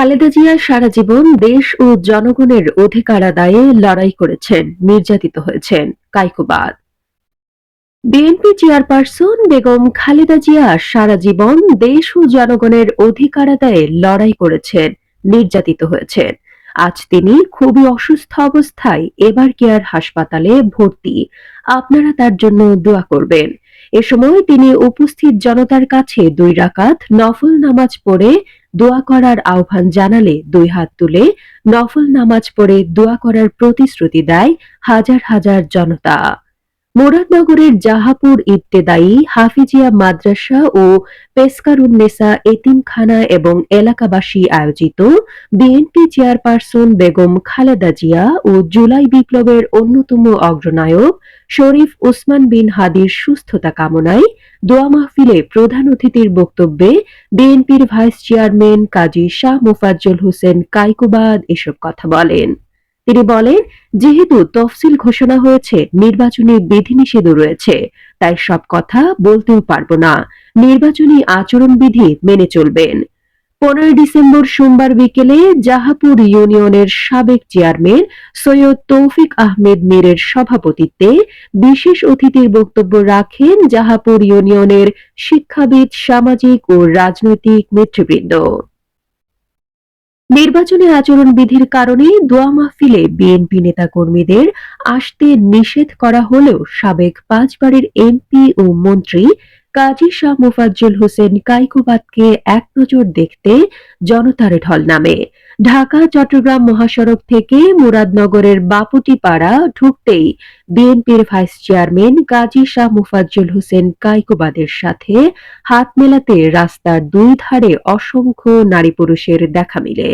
খালেদা জিয়া সারা জীবন দেশ ও জনগণের অধিকার আদায়ে লড়াই করেছেন, নির্যাতিত হয়েছেন। কাইকোবাদ বিএনপি চেয়ারপারসন বেগম খালেদা জিয়া সারা জীবন দেশ ও জনগণের অধিকার আদায়ে লড়াই করেছেন, নির্যাতিত হয়েছেন। আজ তিনি খুবই অসুস্থ অবস্থায় এবার কেয়ার হাসপাতালে ভর্তি। আপনারা তার জন্য দোয়া করবেন। এ সময় তিনি উপস্থিত জনতার কাছে দুই রাকাত নফল নামাজ পড়ে দোয়া করার আহ্বান জানালে দুই হাত তুলে নফল নামাজ পড়ে দোয়া করার প্রতিশ্রুতি দেয় হাজার হাজার জনতা। মুরাদনগরের জাহাপুর ইবতেদায়ী হাফিজিয়া মাদ্রাসা ও পেসকারুন্নেসা এতিমখানা এবং এলাকাবাসী আয়োজিত বিএনপি চেয়ারপারসন বেগম খালেদা জিয়া ও জুলাই বিপ্লবের অন্যতম অগ্রনায়ক শরীফ ওসমান বিন হাদির সুস্থতা কামনায় দোয়া মাহফিলে প্রধান অতিথির বক্তব্যে বিএনপির ভাইস চেয়ারম্যান কাজী শাহ মোফাজ্জল হোসেন কাইকুবাদ এসব কথা বলেন। তিনি বলেন, যেহেতু তফসিল ঘোষণা হয়েছে, নির্বাচনী বিধিনিষেধও রয়েছে, তাই সব কথা বলতেও পারব না। নির্বাচনী আচরণবিধি মেনে চলবেন। পনেরোই ডিসেম্বর সোমবার বিকেলে জাহাপুর ইউনিয়নের সাবেক চেয়ারম্যান সৈয়দ তৌফিক আহমেদ মীরের সভাপতিত্বে বিশেষ অতিথির বক্তব্য রাখেন জাহাপুর ইউনিয়নের শিক্ষাবিদ, সামাজিক ও রাজনৈতিক নেতৃবৃন্দ। নির্বাচনী আচরণ বিধির কারণে দোয়া মাহফিলে বিএনপি নেতাকর্মীদের আসতে নিষেধ করা হলেও সাবেক পাঁচবারের এমপি ও মন্ত্রী কাজী শাহ মোফাজ্জল হোসেন কাইকুবাদকে এক নজর দেখতে জনতার ঢল নামে। ঢাকা, চট্টগ্রাম মহাসড়ক থেকে মুরাদনগরের বাপুটিপাড়া ঢুকতেই বিএনপির ভাইস চেয়ারম্যান কাজী শাহ মুফাজ্জল হোসেন কাইকুবাদের সাথে হাত মেলাতে রাস্তার দুই ধারে অসংখ্য নারী পুরুষের দেখা মিলে।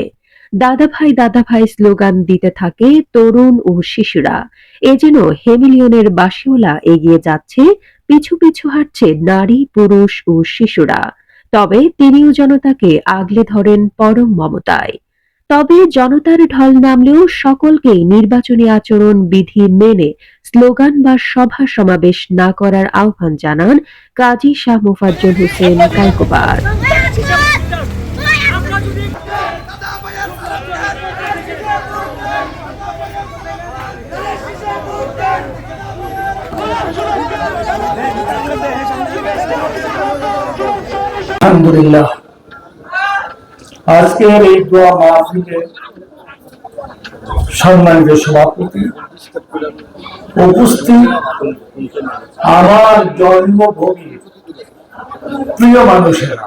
দাদা ভাই দাদা ভাই স্লোগান দিতে থাকে তরুণ ও শিশুরা। এ যেন হেমিলিয়নের বাসিওলা এগিয়ে যাচ্ছে, পিছু পিছু হাঁটছে নারী, পুরুষ ও শিশুরা। তবে তিনিও জনতাকে আগলে ধরেন পরম মমতায়। তবে জনতার ঢল নামলেও সকলকেই নির্বাচনী আচরণ, বিধি মেনে স্লোগান বা সভা সমাবেশ না করার আহ্বান জানান কাজী শাহ মোফাজ্জল হোসেন কাইকোবাদ আলহামদুলিল্লাহ। আজকের এই দোয়া মাহফিলে সম্মানিত সভাপতি উপস্থিত আমার জন্মভূমি প্রিয় মানুষেরা।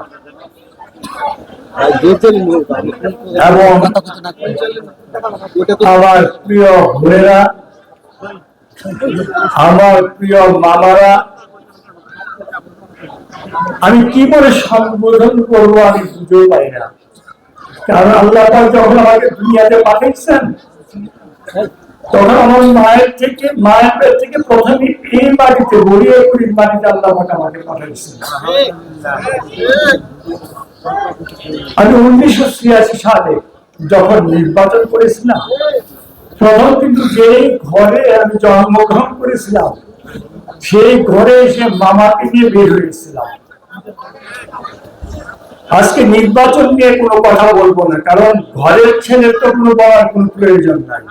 এবং আমার প্রিয় আমার প্রিয় মামারা আমি কি করে সম্বোধন করব আমি বুঝেও পাই না। কারণ আল্লাহ যখন আমাকে দুনিয়াতে পাঠিয়েছেন, তখন আমার মায়ের থেকে মায়ের থেকে প্রথমে এই বাড়িতে গড়িয়ে গড়ি বাড়িতে আল্লাহ পাক আমাকে পাঠিয়েছেন। আমি উনিশশো ছিয়াশি সালে যখন নির্বাচন করেছিলাম তখন কিন্তু যে ঘরে আমি জন্মগ্রহণ করেছিলাম সেই ঘরে এসে মামাকে নিয়ে বের হয়েছিলাম। আজকে নির্বাচন নিয়ে কোনো কথা বলব না, কারণ ঘরের ছেলের তো কোনো বলার কোনো প্রয়োজন নাই।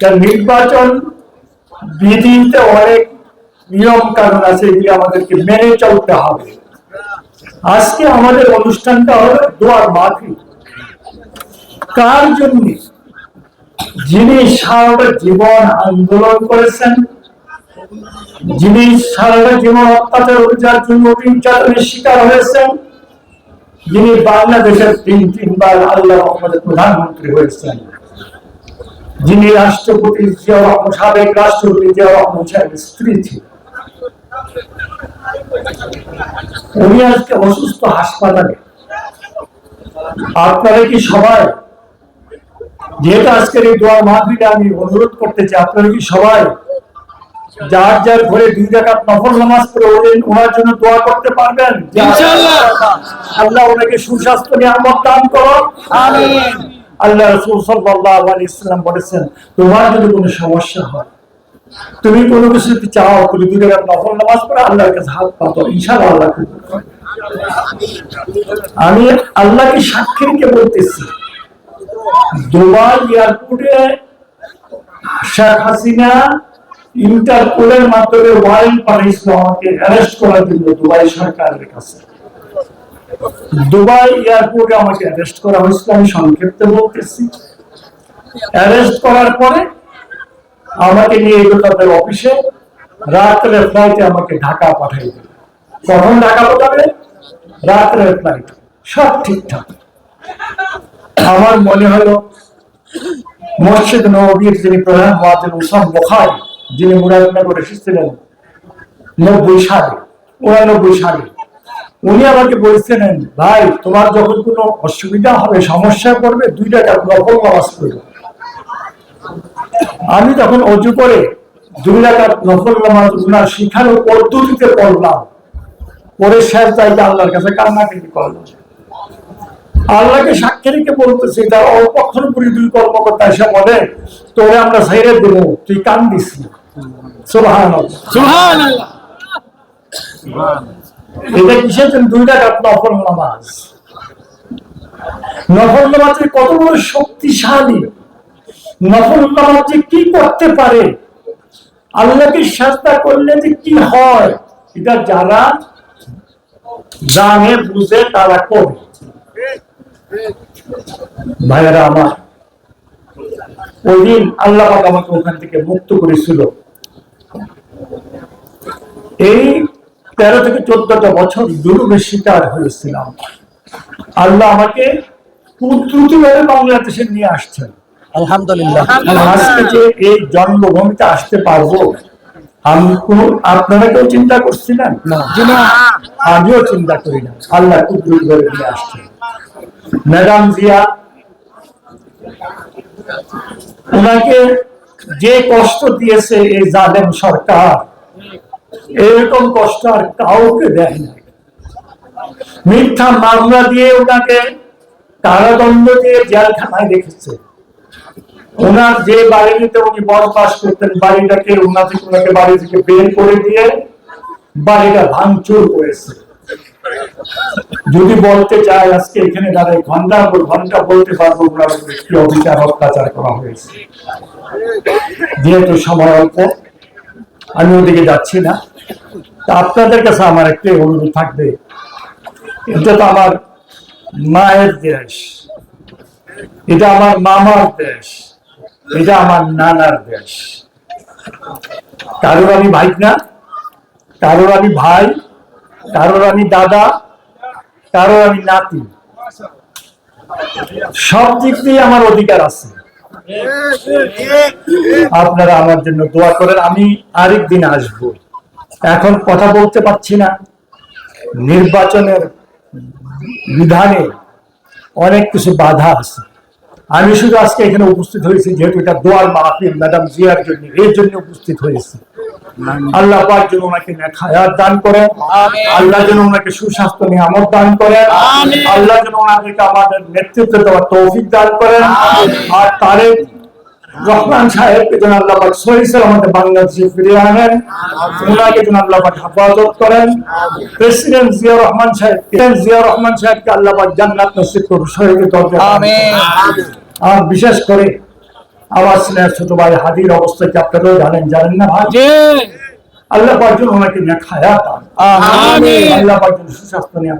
কারণ নির্বাচন বিধিতে অনেক নিয়ম কানুন আছে এগুলি আমাদেরকে মেনে চলতে হবে। আজকে আমাদের অনুষ্ঠানটা হলো দোয়ার মাফি কার জন্য? যিনি সারাটা জীবন আন্দোলন করেছেন যিনি সারাটা জীবন অত্যাচার জন্য শিকার হয়েছেন, যিনি বাংলাদেশের তিন তিনবার আল্লাহ প্রধানমন্ত্রী হয়েছেন। যিনি রাষ্ট্রপতি সাবেক রাষ্ট্রপতি স্ত্রী ছিল উনি আজকে অসুস্থ হাসপাতালে। আপনারা কি সবাই, যেহেতু আজকের এই দোয়া মাহফিলে আমি অনুরোধ করতে চাই, আপনারা কি সবাই যার যার ঘরে দুই রাকাত নফল নামাজ পড়ে ওদের ওনার জন্য দোয়া করতে পারবেন? যে আল্লাহ ওনাকে সুস্বাস্থ্য নিয়ামত দান করো। আমিন। আল্লাহ রাসূল সাল্লাল্লাহু আলাইহি সাল্লাম বলেছেন তোমার যদি কোনো সমস্যা হয় তুমি কোনো কিছু যদি চাও তুমি দুই রাকাত নফল নামাজ পড়ে আল্লাহর কাছে হাত পাতো ইনশাআল্লাহ আল্লাহ আমি আল্লাহকে সাক্ষী রেখে বলতেছি দুবাই এয়ারপোর্টে শেখ হাসিনা ইন্টারপোলের মাধ্যমে ওয়ারেন্ট পাঠিয়েছিল আমাকে অ্যারেস্ট করার জন্য দুবাই সরকারের কাছে। দুবাই এয়ারপোর্টে আমাকে অ্যারেস্ট করা হয়েছিল, আমি সংক্ষিপ্ত বলতেছি। অ্যারেস্ট করার পরে আমাকে নিয়ে এলো তাদের অফিসে রাত্রে ফ্লাইটে আমাকে ঢাকা পাঠিয়ে দিল। কখন ঢাকা পাঠাবে? রাত্রের ফ্লাইট সব ঠিকঠাক। আমার মনে হলো মসজিদ নবীর যিনি প্রধান মহাজেন উসাম বোখারি যিনি মুরাদনগর এসেছিলেন নব্বই সালে, উনানব্বই সালে। উনি আমাকে বলছিলেন, ভাই, তোমার যখন কোনো অসুবিধা হবে, সমস্যা পড়বে দুই টাকা নকল নামাজ পড়বে আমি তখন অজু করে দুই রাকাত নফল নামাজ উনার শিখানো পদ্ধতিতে পড়লাম। পরে শেষ চাইতে আল্লাহর কাছে কান্নাকাটি করলাম আল্লাহকে সাক্ষী রেখে বলতেছি তার অপক্ষণ পুরি দুই কর্মকর্তা এসে বলে তোরে আমরা সাইরে দেব তুই কান দিস এটা কিসের জন্য? দুই রাকাত নফল নামাজ। নফল নামাজ কত বড় শক্তিশালী। নফল নামাজ যে কি করতে পারে? আল্লাহকে সাজদা করলে যে কি হয়? এটা যারা জানে বুঝে তারা করে। ভাইয়েরা আমার ওই দিন আল্লাহ আমাকে ওখান থেকে মুক্ত করেছিল। এই তেরো থেকে চোদ্দটা বছর দুর্গের শিকার হয়েছিলাম। আল্লাহ আমাকে কুদ্রুতিভাবে বাংলাদেশে নিয়ে আসছেন। আলহামদুলিল্লাহ। আজকে যে এই জন্মভূমিতে আসতে পারব আমি কোন আপনারা কেউ চিন্তা করছিলেন? আমিও চিন্তা করি না। আল্লাহ কুদ্রুত করে নিয়ে আসছেন। ম্যাডাম জিয়া ওনাকে যে কষ্ট দিয়েছে এই জালেম সরকার এরকম কষ্ট আর কাউকে দেয় না মিথ্যা মামলা দিয়ে ওনাকে কারাদণ্ড দিয়ে জেলখানায় রেখেছে ওনার যে বাড়িতে উনি বসবাস করতেন বাড়িটাকে ওনা থেকে ওনাকে বাড়ি থেকে বের করে দিয়ে বাড়িটা ভাঙচুর করেছে। যদি বলতে চাই আজকে এখানে দাঁড়ায়, ঘণ্টা পর ঘণ্টা বলতে পারব কি অবিচার, অত্যাচার করা হয়েছে। যেহেতু সময় অল্প, আমি ওদিকে যাচ্ছি না। তা আপনাদের কাছে আমার একটি অনুরোধ থাকবে, এটা তো আমার মায়ের দেশ, এটা আমার মামার দেশ, এটা আমার নানার দেশ। কারোর আমি ভাই না, কারোর আমি ভাই কারোর আমি দাদা, কারোর আমি নাতি। সব দিক দিয়ে আমার অধিকার আছে। আপনারা আমার জন্য দোয়া করেন, আমি আরেক দিন আসব। এখন কথা বলতে পারছি না। নির্বাচনের বিধানে অনেক কিছু বাধা আছে। আমি শুধু আজকে এখানে উপস্থিত হয়েছি যেহেতু এটা দোয়ার মাহফিল ম্যাডাম জিয়ার জন্য এর জন্য উপস্থিত হয়েছি। আল্লাহ পাক যেন ওনাকে নেখায়াত দান করেন আল্লাহ যেন ওনাকে সুস্বাস্থ্য নিয়ামত দান করেন আল্লাহ যেন ওনাদেরকে আমাদের নেতৃত্ব দেওয়ার তৌফিক দান করেন আর তারেক রহমান সাহেবকে যেন আল্লাহ পাক সহি সালামতে বাংলাদেশে ফিরিয়ে আনেন। ওনাকে যেন আল্লাহ পাক হেফাজত করেন। প্রেসিডেন্ট জিয়া রহমান সাহেব জিয়া রহমান সাহেবকে আল্লাহ পাক জান্নাত নসিব করুন শহীদ আর বিশেষ করে আমার স্নেহ ছোট ভাই হাদির অবস্থা কি আপনারাও জানেন জানেন না ভাই? আল্লাহ পাক যেন ওনাকে দান আমিন। আল্লাহ পাক যেন সুস্বাস্থ্য নিয়ে